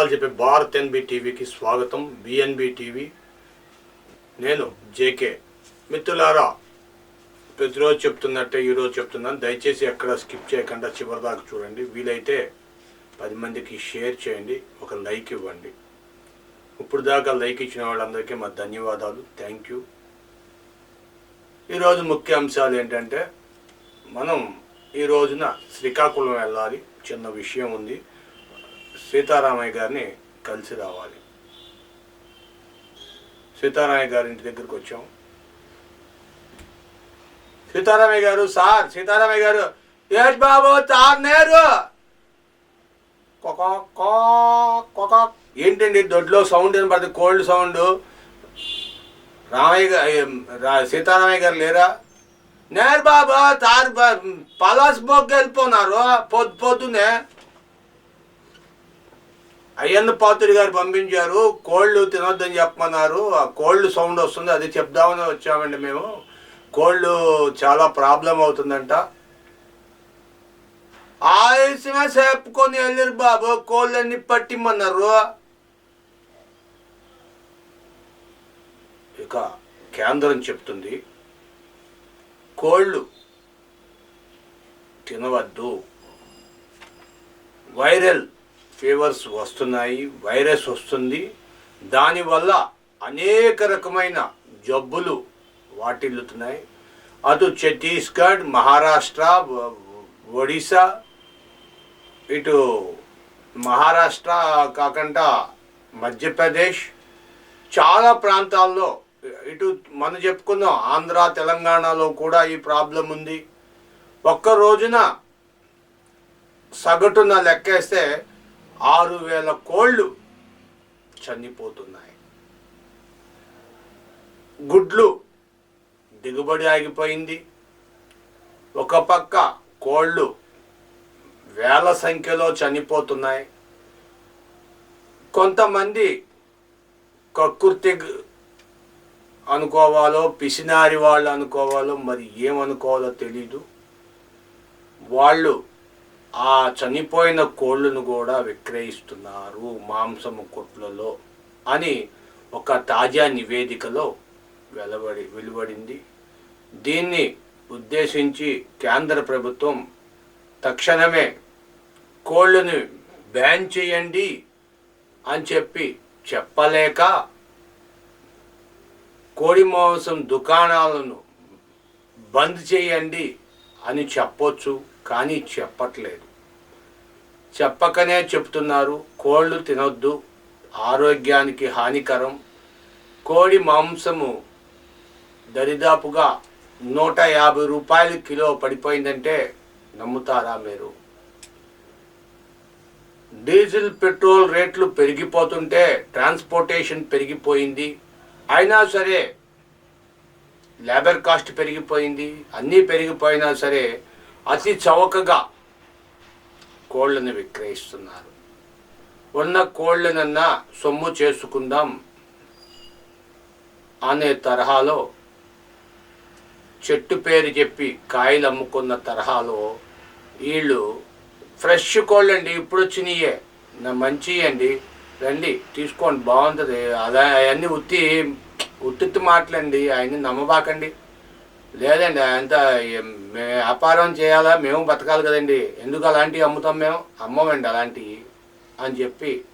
నిజాలు చెప్పే భారత్ ఎన్బి టీవీకి స్వాగతం. BNB TV. నేను జేకే మిత్రులారా ప్రతిరోజు చెప్తున్నట్టే ఈరోజు చెప్తున్నాను. దయచేసి ఎక్కడ స్కిప్ చేయకుండా చివరిదాకా చూడండి. వీలైతే పది మందికి షేర్ చేయండి. ఒక లైక్ ఇవ్వండి. ఇప్పుడు దాకా లైక్ ఇచ్చిన వాళ్ళందరికీ మా ధన్యవాదాలు. Thank you. ఈరోజు ముఖ్య అంశాలు ఏంటంటే మనం ఈ రోజున శ్రీకాకుళం వెళ్ళాలి. చిన్న విషయం ఉంది. సీతారామయ్య గారిని కలిసి రావాలి. సీతారామయ్య గారి ఇంటి దగ్గరికి వచ్చాం. సీతారామయ్య గారు సార్ సీతారామయ్య గారు ఏజ్ బాబు సార్ నేరు. ఏంటండి దొడ్లో సౌండ్ వినపడుతుంది కోల్డ్ సౌండ్? రామయ్య గారు సీతారామయ్య గారు లేరా? నేరు బాబు తారు పలాస్ బొగ్గ వెళ్ళిపోన్నారు పొద్దు పొద్దునే అయ్యన్న పాత్రుడి గారు పంపించారు కోళ్ళు తినొద్దని చెప్పమన్నారు ఆ కోళ్ళు సౌండ్ వస్తుంది అది చెప్దామని వచ్చామండి మేము. కోళ్ళు చాలా ప్రాబ్లం అవుతుందంట. ఆలస్యమే చెప్పుకొని వెళ్ళారు బాబు కోళ్ళన్నీ పట్టిమ్మన్నారు. ఇక కేంద్రం చెప్తుంది కోళ్ళు తినవద్దు. వైరల్ ఫీవర్స్ వస్తున్నాయి వైరస్ వస్తుంది. దానివల్ల అనేక రకమైన జబ్బులు వాటిల్లుతున్నాయి. అటు ఛత్తీస్గఢ్ మహారాష్ట్ర ఒడిశా ఇటు మహారాష్ట్ర కాకుండా మధ్యప్రదేశ్ చాలా ప్రాంతాల్లో ఇటు మనం చెప్పుకున్నాం ఆంధ్ర తెలంగాణలో కూడా ఈ ప్రాబ్లం ఉంది. ఒక్క రోజున సగటున లెక్కేస్తే ఆరు వేల కోళ్ళు చనిపోతున్నాయి. గుడ్లు దిగుబడి ఆగిపోయింది. ఒక పక్క కోళ్ళు వేల సంఖ్యలో చనిపోతున్నాయి. కొంతమంది కక్కుర్తి అనుకోవాలో పిసినారి వాళ్ళు అనుకోవాలో మరి ఏమనుకోవాలో తెలీదు. వాళ్ళు ఆ చనిపోయిన కోళ్ళను కూడా విక్రయిస్తున్నారు మాంసము కొట్లలో అని ఒక తాజా నివేదికలో వెలువడి వెలువడింది. దీన్ని ఉద్దేశించి కేంద్ర ప్రభుత్వం తక్షణమే కోళ్ళను బ్యాన్ చేయండి అని చెప్పి చెప్పలేక కోడి మాంసం దుకాణాలను బంద్ చేయండి అని చెప్పొచ్చు. కానీ చెప్పట్లేదు. చెప్పకనే చెప్తున్నారు కోళ్ళు తినొద్దు ఆరోగ్యానికి హానికరం. కోడి మాంసము దరిదాపుగా నూట యాభై రూపాయలు కిలో పడిపోయిందంటే నమ్ముతారా మీరు? డీజిల్ పెట్రోల్ రేట్లు పెరిగిపోతుంటే ట్రాన్స్పోర్టేషన్ పెరిగిపోయింది. అయినా సరే లేబర్ కాస్ట్ పెరిగిపోయింది. అన్నీ పెరిగిపోయినా సరే అతి చౌకగా కోళ్ళను విక్రయిస్తున్నారు. ఉన్న కోళ్ళనన్నా సొమ్ము చేసుకుందాం అనే తరహాలో చెట్టు పేరు చెప్పి కాయలు అమ్ముకున్న తరహాలో వీళ్ళు ఫ్రెష్ కోళ్ళు అండి ఇప్పుడు వచ్చినాయే. నా మంచి అండి రండి తీసుకోండి బాగుంటుంది. అలా అవన్నీ ఉత్తి ఉత్తి మాటలండి ఆయన్ని నమ్మబాకండి. లేదండి అంత వ్యాపారం చేయాలా మేము బతకాలి కదండి. ఎందుకు అలాంటివి అమ్ముతాం మేము? అమ్మమండి అలాంటివి అని చెప్పి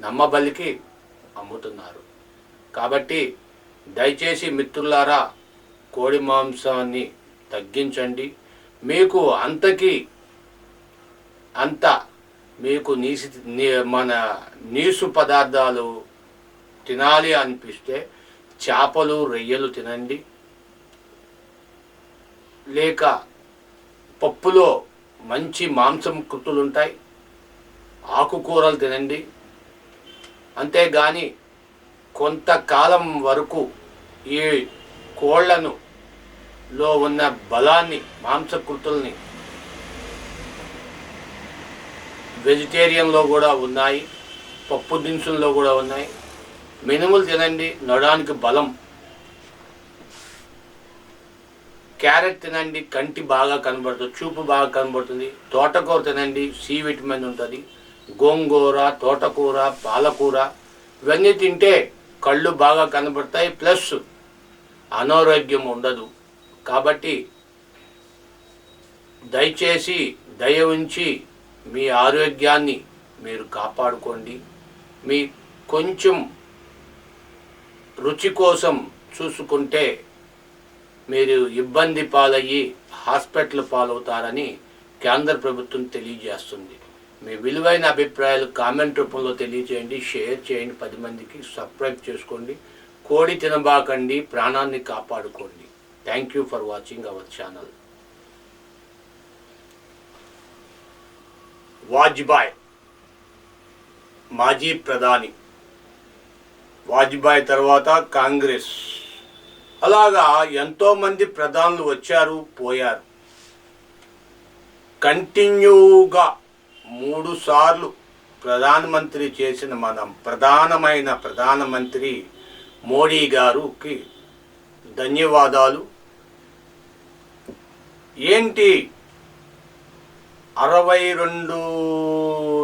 నమ్మబలికి అమ్ముతున్నారు. కాబట్టి దయచేసి మిత్రులారా కోడి మాంసాన్ని తగ్గించండి. మీకు అంతకి అంత మీకు నీసి మన నీసు పదార్థాలు తినాలి అనిపిస్తే చేపలు రొయ్యలు తినండి. లేక పప్పులో మంచి మాంసం కృతులు ఉంటాయి ఆకుకూరలు తినండి. అంతేగాని కొంతకాలం వరకు ఈ కోళ్ళను లో ఉన్న బలాన్ని మాంసకృతుల్ని వెజిటేరియన్లో కూడా ఉన్నాయి. పప్పు దినుసుల్లో కూడా ఉన్నాయి. మినుములు తినండి. నడానికి బలం క్యారెట్ తినండి కంటి బాగా కనబడుతుంది చూపు బాగా కనబడుతుంది. తోటకూర తినండి సి విటమిన్ ఉంటుంది. గోంగూర తోటకూర పాలకూర ఇవన్నీ తింటే కళ్ళు బాగా కనబడతాయి. ప్లస్ అనారోగ్యం ఉండదు. కాబట్టి దయచేసి దయ ఉంచి మీ ఆరోగ్యాన్ని మీరు కాపాడుకోండి. మీ కొంచెం రుచి కోసం చూసుకుంటే మీరు ఇబ్బంది పాలయ్యి హాస్పిటల్ పాలవుతారని కేంద్ర ప్రభుత్వం తెలియజేస్తుంది. మీ విలువైన అభిప్రాయాలు కామెంట్ రూపంలో తెలియజేయండి షేర్ చేయండి పది మందికి సబ్స్క్రైబ్ చేసుకోండి. కోడి తినబాకండి ప్రాణాన్ని కాపాడుకోండి. Thank you for watching our channel Vajpayee మాజీ ప్రధాని. వాజ్బాయ్ తర్వాత కాంగ్రెస్. అలాగా ఎంతోమంది ప్రధానులు వచ్చారు పోయారు. కంటిన్యూగా మూడు సార్లు ప్రధానమంత్రి చేసిన మనం ప్రధానమైన ప్రధానమంత్రి మోడీ గారుకి ధన్యవాదాలు. ఏంటి? అరవై రెండు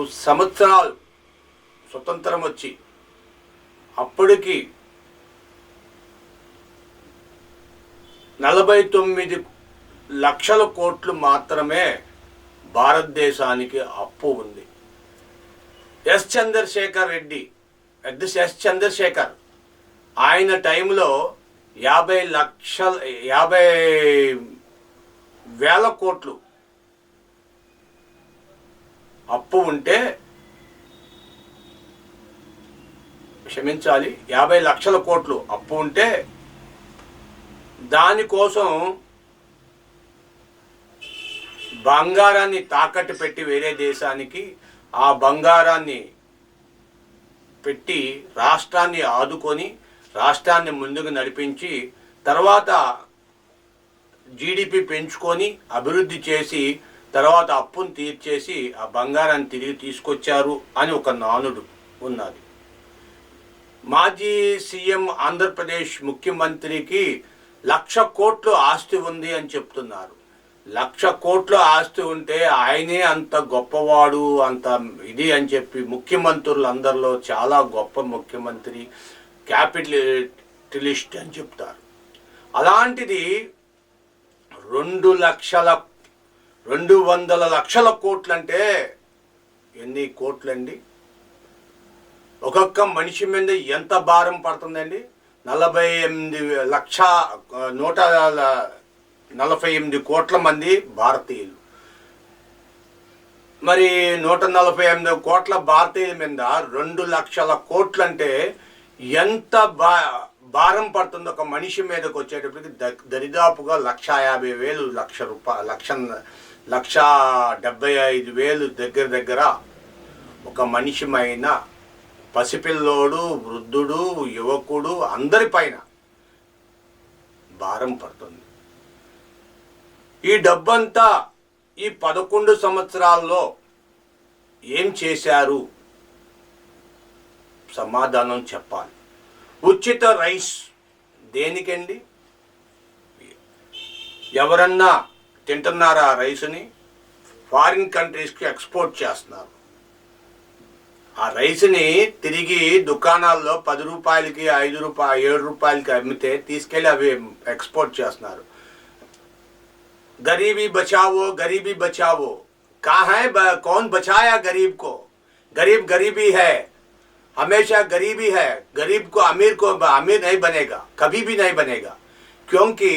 సంవత్సరాలు స్వతంత్రం వచ్చి అప్పటికి నలభై తొమ్మిది లక్షల కోట్లు మాత్రమే భారతదేశానికి అప్పు ఉంది. S Chandrashekar Reddy S S Chandrashekar ఆయన టైంలో యాభై లక్షల యాభై వేల కోట్లు అప్పు ఉంటే క్షమించాలి యాభై లక్షల కోట్లు అప్పు ఉంటే దానికోసం బంగారాన్ని తాకట్టు పెట్టి వేరే దేశానికి ఆ బంగారాన్ని పెట్టి రాష్ట్రాన్ని ఆదుకొని రాష్ట్రాన్ని ముందుకు నడిపించి తర్వాత జీడిపి పెంచుకొని అభివృద్ధి చేసి తర్వాత అప్పును తీర్చేసి ఆ బంగారాన్ని తిరిగి తీసుకొచ్చారు అని ఒక నానుడు ఉన్నది మాజీ సీఎం ఆంధ్రప్రదేశ్ ముఖ్యమంత్రికి లక్ష కోట్లు ఆస్తి ఉంది అని చెప్తున్నారు. లక్ష కోట్ల ఆస్తి ఉంటే ఆయనే అంత గొప్పవాడు అంత ఇది అని చెప్పి ముఖ్యమంత్రులు అందరిలో చాలా గొప్ప ముఖ్యమంత్రి క్యాపిటలిస్ట్ అని చెప్తారు. అలాంటిది రెండు లక్షల రెండు వందల లక్షల కోట్లంటే ఎన్ని కోట్లండి? ఒక్కొక్క మనిషి మీద ఎంత భారం పడుతుందండి? నలభై ఎనిమిది లక్ష నూట నలభై ఎనిమిది కోట్ల మంది భారతీయులు. మరి నూట నలభై ఎనిమిది కోట్ల భారతీయుల మీద రెండు లక్షల కోట్లు అంటే ఎంత బా భారం పడుతుందో ఒక మనిషి మీదకి వచ్చేటప్పటికి ద- దరిదాపుగా లక్ష యాభై వేలు లక్ష రూపాయ లక్ష లక్ష డెబ్బై ఐదు వేలు దగ్గర దగ్గర ఒక మనిషి పైన పసిపిల్లోడు వృద్ధుడు యువకుడు అందరిపైన భారం పడుతుంది. ఈ డబ్బంతా ఈ పదకొండు సంవత్సరాల్లో ఏం చేశారు? సమాధానం చెప్పాలి. ఉచిత రైస్ దేనికండి? ఎవరన్నా తింటున్నారా ఆ రైస్ని? ఫారిన్ కంట్రీస్కి ఎక్స్పోర్ట్ చేస్తున్నారు. ఆ రైస్ని తిరిగి దుకాణాల్లో పది రూపాయలకి ఐదు రూపాయ ఏడు రూపాయలకి అమ్మితే తీసుకెళ్ళి అవి ఎక్స్పోర్ట్ చేస్తున్నారు गरीबी बचाओ गरीबी बचाओ कहाँ है ब, कौन बचाया गरीब को गरीब गरीबी है हमेशा गरीबी है गरीब को अमीर को अमीर नहीं बनेगा कभी भी नहीं बनेगा क्योंकि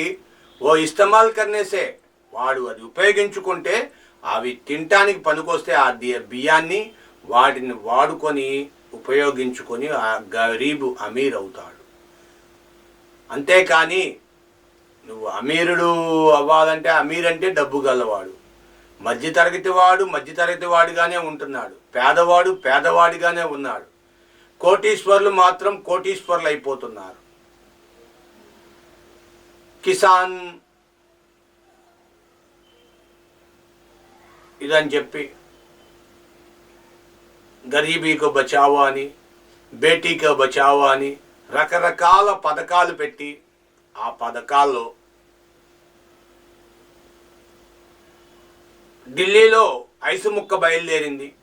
वो इस्तेमाल करने से వాడు అది ఉపయోగించుకుంటే అవి తినటానికి పనికొస్తే ఆ ది- బియ్యాన్ని వాటిని వాడుకొని ఉపయోగించుకొని ఆ గరీబు అమీర్ అవుతాడు. అంతేకాని నువ్వు అమీరుడు అవ్వాలంటే అమీర్ అంటే డబ్బు గలవాడు. మధ్యతరగతి వాడు మధ్యతరగతి వాడిగానే ఉంటున్నాడు. పేదవాడు పేదవాడిగానే ఉన్నాడు. కోటీశ్వర్లు మాత్రం కోటీశ్వర్లు అయిపోతున్నారు కిసాన్ ఇదని చెప్పి గరీబీకో బచావో అని బేటీకో బచావో అని రకరకాల పథకాలు పెట్టి ఆ పథకాల్లో ఢిల్లీలో ఐసు ముక్క బయలుదేరింది.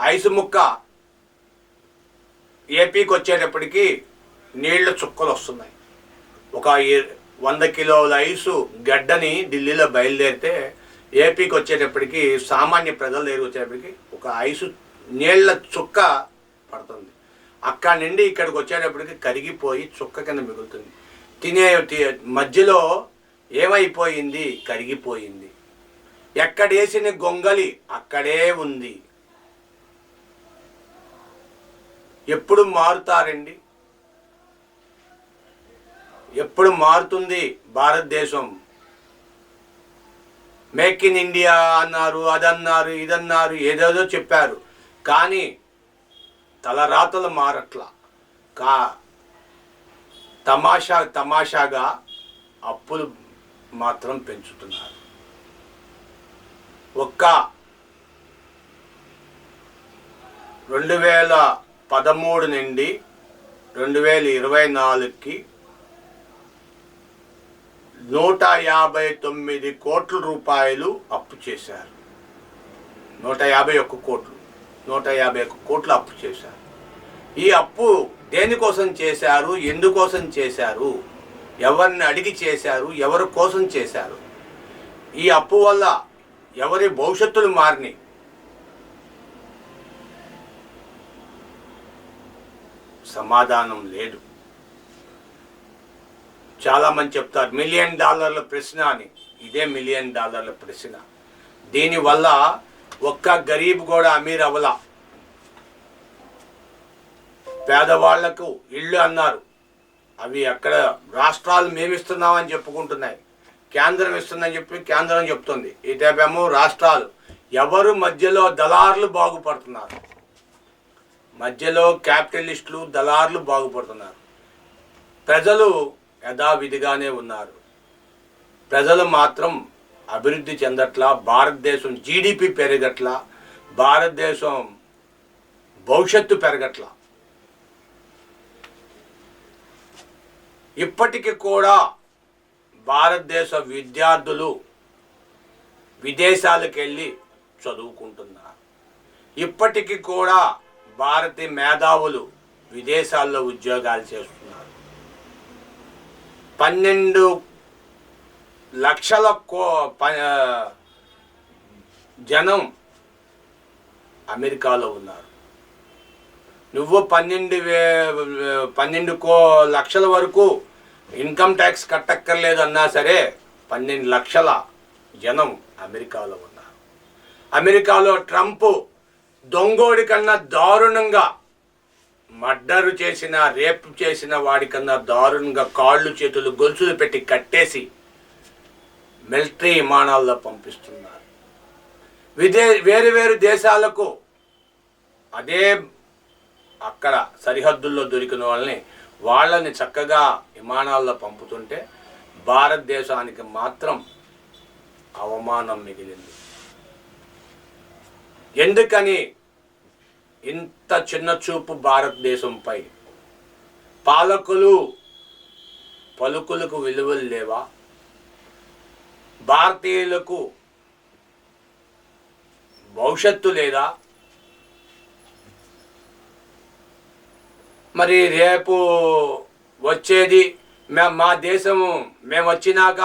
ఐసు ముక్క ఏపీకి వచ్చేటప్పటికి నీళ్ళ చుక్కలు వస్తున్నాయి. ఒక వంద కిలోల ఐసు గడ్డని ఢిల్లీలో బయలుదేరితే ఏపీకి వచ్చేటప్పటికి సామాన్య ప్రజల దగ్గర వచ్చేటప్పటికి ఒక ఐసు నీళ్ళ చుక్క పడుతుంది. అక్కడి నుండి ఇక్కడికి వచ్చేటప్పటికి కరిగిపోయి చుక్క కింద మిగులుతుంది. తినే మధ్యలో ఏమైపోయింది కరిగిపోయింది. ఎక్కడేసిన గొంగలి అక్కడే ఉంది. ఎప్పుడు మారుతారండి? ఎప్పుడు మారుతుంది భారతదేశం? మేక్ ఇన్ ఇండియా అన్నారు అదన్నారు ఇదన్నారు ఏదేదో చెప్పారు. కానీ తలరాతలు మారట్లా. కా తమాషా తమాషాగా అప్పులు మాత్రం పెంచుతున్నారు. ఒక్క రెండు వేల పదమూడు నుండి రెండు వేల ఇరవై నాలుగుకి నూట యాభై తొమ్మిది కోట్ల రూపాయలు అప్పు చేశారు. నూట యాభై ఒక్క కోట్లు. నూట యాభై కోట్లు అప్పు చేశారు. ఈ అప్పు దేనికోసం చేశారు? ఎందుకోసం చేశారు? ఎవరిని అడిగి చేశారు? ఎవరి కోసం చేశారు? ఈ అప్పు వల్ల ఎవరి భవిష్యత్తులు మారినాయి? సమాధానం లేదు. చాలా మంది చెప్తారు మిలియన్ డాలర్ల ప్రశ్న అని. ఇదే మిలియన్ డాలర్ల ప్రశ్న. దీనివల్ల ఒక్క గరీబ్ కూడా అమీర్ అవల పేదవాళ్ళకు ఇళ్ళు అన్నారు. అవి అక్కడ రాష్ట్రాలు మేమిస్తున్నామని చెప్పుకుంటున్నాయి. కేంద్రం ఇస్తుందని చెప్పి కేంద్రం చెప్తుంది. ఇటేపేమో రాష్ట్రాలు. ఎవరు మధ్యలో దళారులు బాగుపడుతున్నారు. మధ్యలో క్యాపిటలిస్టులు దళారులు బాగుపడుతున్నారు. ప్రజలు యథావిధిగానే ఉన్నారు. ప్రజలు మాత్రం అభివృద్ధి చెందట్లా భారతదేశం జీడిపి పెరగట్లా భారతదేశం భవిష్యత్తు పెరగట్లా. ఇప్పటికి కూడా భారతదేశ విద్యార్థులు విదేశాలకు వెళ్ళి చదువుకుంటున్నారు. ఇప్పటికి కూడా భారతీయ మేధావులు విదేశాల్లో ఉద్యోగాలు చేస్తున్నారు. పన్నెండు లక్షల కో ప- జనం అమెరికాలో ఉన్నారు. నువ్వు పన్నెండు వే పన్నెండు కో లక్షల వరకు ఇన్కమ్ ట్యాక్స్ కట్టక్కర్లేదు అన్నా సరే పన్నెండు లక్షల జనం అమెరికాలో ఉన్నారు. అమెరికాలో ట్రంప్ దొంగోడి కన్నా దారుణంగా మర్డరు చేసిన రేప్ చేసిన వాడికన్నా దారుణంగా కాళ్ళు చేతులు గొలుసులు పెట్టి కట్టేసి మిలిటరీ విమానాల్లో పంపిస్తున్నారు. విదే వేరు వేరు దేశాలకు అదే అక్కడ సరిహద్దుల్లో దొరికిన వాళ్ళని వాళ్ళని చక్కగా విమానాల్లో పంపుతుంటే భారతదేశానికి మాత్రం అవమానం మిగిలింది. ఎందుకని ఇంత చిన్న చూపు భారతదేశంపై? పాలకులు పలుకులకు విలువలు లేవా? భారతీయులకు భవిష్యత్తు లేదా? మరి రేపు వచ్చేది మే- మా దేశము మేము వచ్చినాక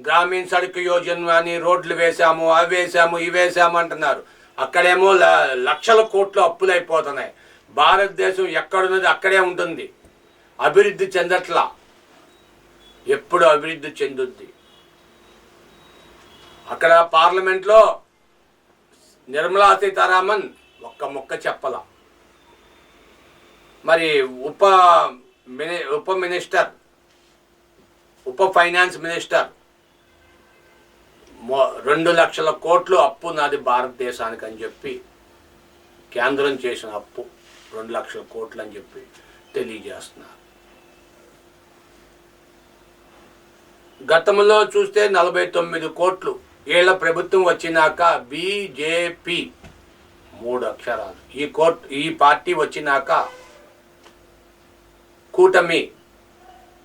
గ్రామీణ సడక్ యోజన అని రోడ్లు వేసాము అవి వేసాము ఇవి వేసాము అంటున్నారు. అక్కడేమో ల- లక్షల కోట్లు అప్పులు అయిపోతున్నాయి భారతదేశం ఎక్కడున్నది అక్కడే ఉంటుంది. అభివృద్ధి చెందట్లా. ఎప్పుడు అభివృద్ధి చెందుద్ది? అక్కడ పార్లమెంట్లో నిర్మలా సీతారామన్ ఒక్క మొక్క చెప్పల. మరి ఉప మిని ఉప మినిస్టర్ ఉప ఫైనాన్స్ మినిస్టర్ మొ- రెండు లక్షల కోట్లు అప్పు నాది భారతదేశానికి అని చెప్పి కేంద్రం చేసిన అప్పు రెండు లక్షల కోట్లు అని చెప్పి తెలియజేస్తున్నారు. గతంలో చూస్తే నలభై తొమ్మిది కోట్లు వీళ్ళ ప్రభుత్వం వచ్చినాక బీజేపీ మూడు అక్షరాలు. ఈ కోట్ ఈ పార్టీ వచ్చినాక కూటమి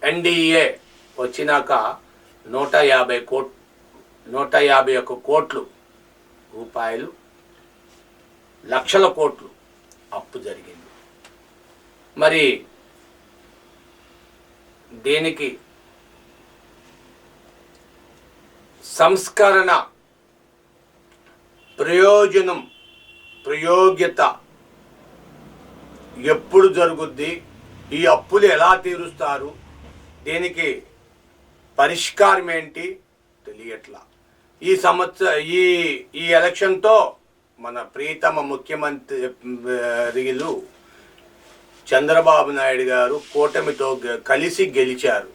ఎన్డీఏ వచ్చినాక నూట యాభై కోట్ నూట యాభై ఒక్క కోట్లు రూపాయలు లక్షల కోట్లు అప్పు జరిగింది. మరి దేనికి సంస్కరణ ప్రయోజనం ప్రయోగ్యత ఎప్పుడు జరుగుద్ది? ఈ అప్పులు ఎలా తీరుస్తారు? దీనికి పరిష్కారం ఏంటి? తెలియట్లా. ఈ సంవత్సర ఈ ఈ ఎలక్షన్తో మన ప్రీతమ ముఖ్యమంత్రిలు చంద్రబాబు నాయుడు గారు కూటమితో కలిసి గెలిచారు.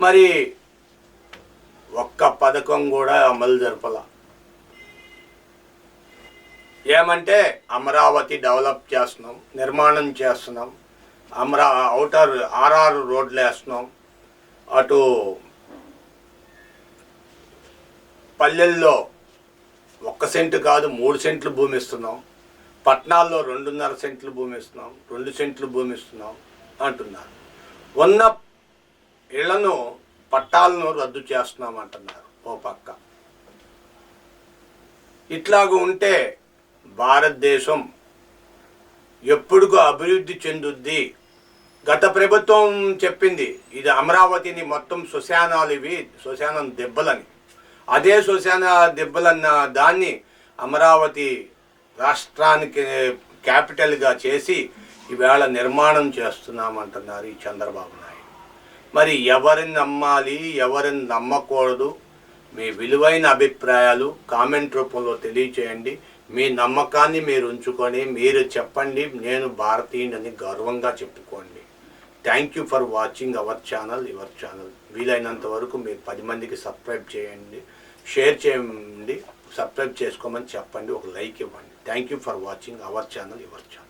మరి ఒక్క పథకం కూడా అమలు జరపల. ఏమంటే అమరావతి డెవలప్ చేస్తున్నాం నిర్మాణం చేస్తున్నాం అమరా అవుటర్ ఆర్ఆర్ రోడ్లు వేస్తున్నాం అటు పల్లెల్లో ఒక్క సెంటు కాదు మూడు సెంట్లు భూమి ఇస్తున్నాం పట్టణాల్లో రెండున్నర సెంట్లు భూమి ఇస్తున్నాం రెండు సెంట్లు భూమి ఇస్తున్నాం అంటున్నారు. ఉన్న ఇళ్ళను పట్టాలను రద్దు చేస్తున్నామంటున్నారు ఓ పక్క. ఇట్లాగూ ఉంటే భారతదేశం ఎప్పుడుకు అభివృద్ధి చెందుద్ది? గత ప్రభుత్వం చెప్పింది ఇది అమరావతిని మొత్తం శ్మశానాలు ఇవి శ్మశానం దెబ్బలని. అదే శ్మశాన దెబ్బలన్న దాన్ని అమరావతి రాష్ట్రానికి క్యాపిటల్గా చేసి ఈవేళ నిర్మాణం చేస్తున్నామంటున్నారు ఈ చంద్రబాబు నాయుడు. మరి ఎవరిని నమ్మాలి ఎవరిని నమ్మకూడదు మీ విలువైన అభిప్రాయాలు కామెంట్ రూపంలో తెలియచేయండి. మీ నమ్మకాన్ని మీరు ఉంచుకొని మీరు చెప్పండి నేను భారతీయుడని గర్వంగా చెప్పుకోండి. Thank you for watching our channel your channel వీలైనంత వరకు మీరు పది మందికి సబ్స్క్రైబ్ చేయండి షేర్ చేయండి సబ్స్క్రైబ్ చేసుకోమని చెప్పండి ఒక లైక్ ఇవ్వండి. Thank you for watching our channel your channel